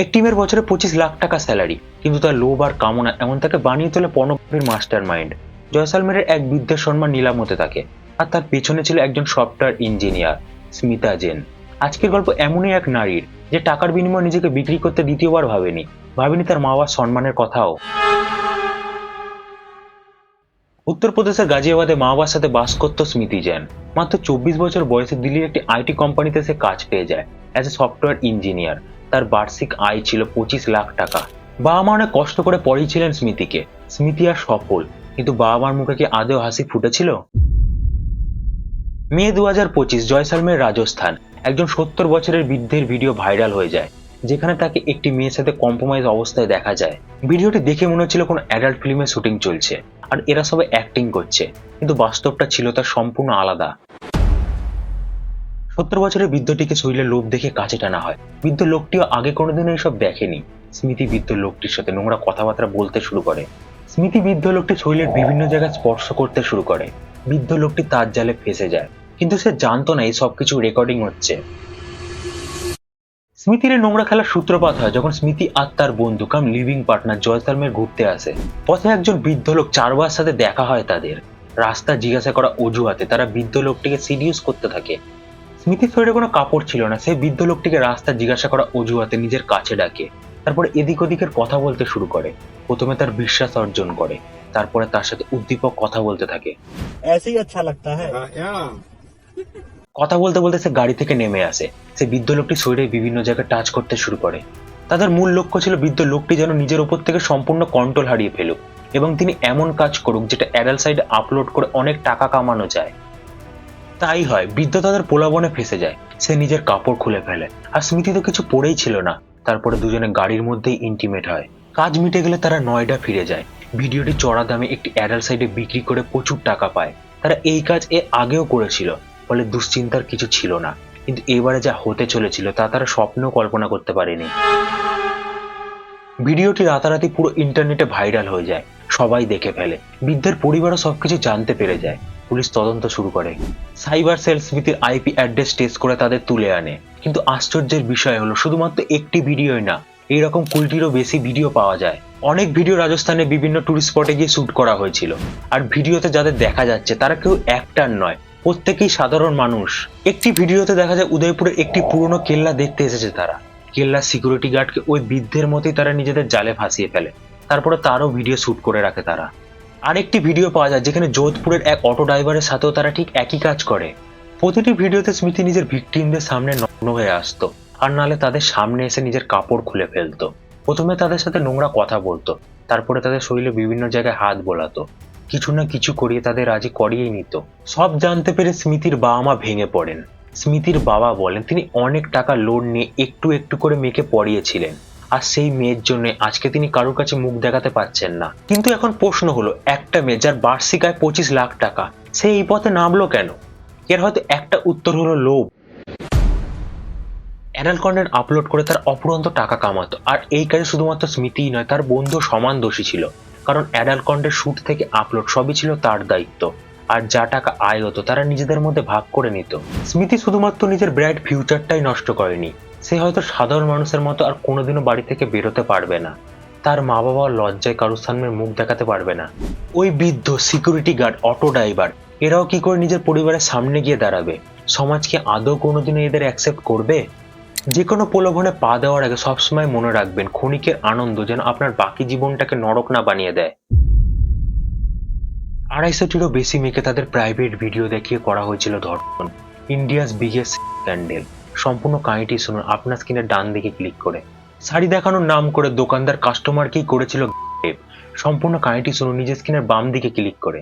এক টিমের বছরে পঁচিশ লাখ টাকা স্যালারি কিন্তু তার লোভ আর কামনা এমন তাকে বানিয়ে তোলে পর্নোগ্রাফির মাস্টার মাইন্ড জয়সালমেরের এক বৃদ্ধের সম্মান নিলাম হতে থাকে, আর তার পেছনে ছিল একজন সফটওয়্যার ইঞ্জিনিয়ার স্মিতা জেন। আজকের গল্প এমনই এক নারীর, যে টাকার বিনিময়ে নিজেকে বিক্রি করতে দ্বিতীয়বার ভাবেনি। ভাবেনি তার মা বাবার সম্মানের কথাও। উত্তরপ্রদেশের গাজিয়াবাদে মা বাবার সাথে বাস করত স্মৃতি জেন। মাত্র চব্বিশ বছর বয়সে দিল্লির একটি আইটি কোম্পানিতে সে কাজ পেয়ে যায় অ্যাজ এ সফটওয়্যার ইঞ্জিনিয়ার তার বার্ষিক আয় ছিল পঁচিশ লাখ টাকা। বাবা মা অনেক কষ্ট করে পড়িয়েছিলেন স্মৃতিকে। স্মৃতি আর সফল। কিন্তু বাবা মার মুখে কি আদৌ হাসি ফুটেছিল? মে দু হাজার পঁচিশ জয়সালমের রাজস্থান। একজন সত্তর বছরের বৃদ্ধের ভিডিও ভাইরাল হয়ে যায়, যেখানে তাকে একটি মেয়ের সাথে কম্প্রোমাইজ অবস্থায় দেখা যায়। ভিডিওটি দেখে মনে হচ্ছিল কোনো অ্যাডাল্ট ফিল্মের শুটিং চলছে, আর এরা সবাই অ্যাক্টিং করছে। কিন্তু বাস্তবটা ছিল তার সম্পূর্ণ আলাদা। সত্তর বছরের বৃদ্ধটিকে শরীরে লোভ দেখে কাছে টানা হয়। বৃদ্ধ লোকটিও আগে কোনোদিনও এইসব দেখেনি। স্মৃতি বৃদ্ধ লোকটির সাথে নোংরা কথাবার্তা বলতে শুরু করে। স্মৃতি বৃদ্ধ লোকটি শরীরের বিভিন্ন জায়গায় স্পর্শ করতে শুরু করে। বৃদ্ধ লোকটি তার জালে ফেসে যায়। কিন্তু সে জানতো না এই সব কিছু রেকর্ডিং হচ্ছে। স্মৃতির নোংরা খেলার সূত্রপাত হয় যখন স্মৃতি আর তার বন্ধু, কাম লিভিং পার্টনার জয়সালমের ঘুরতে আসে। পথে একজন বৃদ্ধ লোক চারবার সাথে দেখা হয় তাদের। রাস্তা জিজ্ঞাসা করা অজুহাতে তারা বৃদ্ধ লোকটিকে সিরিয়াস করতে থাকে। স্মিথের শরীরে কোনো কাপড় ছিল না। সেই বৃদ্ধ লোকটিকে রাস্তা জিজ্ঞাসা করা অজুহাতে নিজের কাছে ডাকে। তারপরে এদিক ওদিকের কথা বলতে শুরু করে। প্রথমে তার বিশ্বাস অর্জন করে। তারপরে তার সাথে উদ্দীপক কথা বলতে থাকে। কথা বলতে বলতে সে গাড়ি থেকে নেমে আসে। সে বৃদ্ধ লোকটি শরীরে বিভিন্ন জায়গায় টাচ করতে শুরু করে। তাদের মূল লক্ষ্য ছিল বৃদ্ধ লোকটি যেন নিজের উপর থেকে সম্পূর্ণ কন্ট্রোল হারিয়ে ফেলুক এবং তিনি এমন কাজ করুক যেটা অ্যাডাল সাইড আপলোড করে অনেক টাকা কামানো যায়। তাই হয়, বৃদ্ধ তাদের পোলাবনে ফেসে যায়। সে নিজের কাপড় খুলে ফেলে। আর স্মৃতি তো কিছু পড়েই ছিল না। তারপরে দুজনে গাড়ির মধ্যেই ইন্টিমেট হয়। কাজ মিটে গেলে তারা নয়ডা ফিরে যায়। ভিডিওটি চড়া দামে একটি অ্যাডাল সাইডে বিক্রি করে প্রচুর টাকা পায়। তারা এই কাজ এ আগেও করেছিল, ফলে দুশ্চিন্তার কিছু ছিল না। কিন্তু এবারে যা হতে চলেছিল তা তারা স্বপ্নেও কল্পনা করতে পারেনি। ভিডিওটি রাতারাতি পুরো ইন্টারনেটে ভাইরাল হয়ে যায়। সবাই দেখে ফেলে। বৃদ্ধের পরিবারও সবকিছু জানতে পেরে যায়। পুলিশ তদন্ত শুরু করে। সাইবার সেল স্মৃতির আইপি অ্যাড্রেস টেস্ট করে তাদের তুলে আনে। কিন্তু আশ্চর্যের বিষয় হলো, শুধুমাত্র একটি ভিডিওই না, এইরকম কুড়িটিরও বেশি ভিডিও পাওয়া যায়। অনেক ভিডিও রাজস্থানে বিভিন্ন টুরিস্ট স্পটে গিয়ে শুট করা হয়েছিল। আর ভিডিওতে যাদের দেখা যাচ্ছে, তারা কেউ অ্যাক্টার নয়, প্রত্যেকেই সাধারণ মানুষ। একটি ভিডিওতে দেখা যায় উদয়পুরে একটি পুরনো কেল্লা দেখতে এসেছে তারা। কেল্লার সিকিউরিটি গার্ডকে ওই বৃদ্ধের মতোই তারা নিজেদের জালে ফাঁসিয়ে ফেলে। তারপরে তারও ভিডিও শুট করে রাখে তারা। আরেকটি ভিডিও পাওয়া যায় যেখানে যোধপুরের এক অটো ড্রাইভারের সাথেও তারা ঠিক একই কাজ করে। প্রতিটি ভিডিওতে স্মৃতি নিজের ভিকটিমদের সামনে নগ্ন হয়ে আসতো, আর নালে তাদের সামনে এসে নিজের কাপড় খুলে ফেলতো। প্রথমে তাদের সাথে নোংরা কথা বলতো, তারপরে তাদের শরীরে বিভিন্ন জায়গায় হাত বোলাতো। কিছু না কিছু করিয়ে তাদের রাজি করিয়েই নিত। সব জানতে পেরে স্মৃতির বাবা মা ভেঙে পড়েন। স্মৃতির বাবা বলেন, তিনি অনেক টাকা লোন নিয়ে একটু একটু করে মেয়েকে পড়িয়েছিলেন। আর সেই মেয়ের জন্য আজকে তিনি কারোর কাছে মুখ দেখাতে পারছেন না। কিন্তু এখন প্রশ্ন হলো, একটা মেয়ে যার বার্ষিক আয় পঁচিশ লাখ টাকা, সে এই পথে নামলো কেন? এর হয়তো একটা উত্তর হলো লোভ। অ্যাডাল কন্টেন্ট আপলোড করে তার অপুরন্ত টাকা কামাতো, আর এই কাজে শুধুমাত্র স্মৃতিই নয়, তার বন্ধু সমান দোষী ছিল। কারণ অ্যাডাল কন্টেন্ট শুট থেকে আপলোড সবই ছিল তার দায়িত্ব। আর যা টাকা আয় হতো তারা নিজেদের মধ্যে ভাগ করে নিত। স্মৃতি শুধুমাত্র নিজের ব্রাইট ফিউচারটাই নষ্ট করেনি। সে হয়তো সাধারণ মানুষের মতো আর কোনোদিনও বাড়ি থেকে বেরোতে পারবে না। তার মা বাবা লজ্জায় কারোর সামনে মুখ দেখাতে পারবে না। ওই বৃদ্ধ সিকিউরিটি গার্ড, অটো ড্রাইভার, এরাও কি করে নিজের পরিবারের সামনে গিয়ে দাঁড়াবে? সমাজ কি আদৌ কোনোদিনও এদের অ্যাকসেপ্ট করবে? যে কোনো প্রলোভনে পা দেওয়ার আগে সবসময় মনে রাখবেন, ক্ষণিকের আনন্দ যেন আপনার বাকি জীবনটাকে নরক না বানিয়ে দেয়। আড়াইশোটিরও বেশি মেয়েকে তাদের প্রাইভেট ভিডিও দেখিয়ে করা হয়েছিল ধর্ষণ। ইন্ডিয়াস বিগেস্ট স্ক্যান্ডেল সম্পূর্ণ কাহিনীটি শুনুন, আপনার স্ক্রিনের ডান দিকে ক্লিক করে। শাড়ি দেখানোর নাম করে দোকানদার কাস্টমারকেই করেছিল সম্পূর্ণ কাহিনীটি শুনুন, নিজের স্ক্রিনের বাম দিকে ক্লিক করে।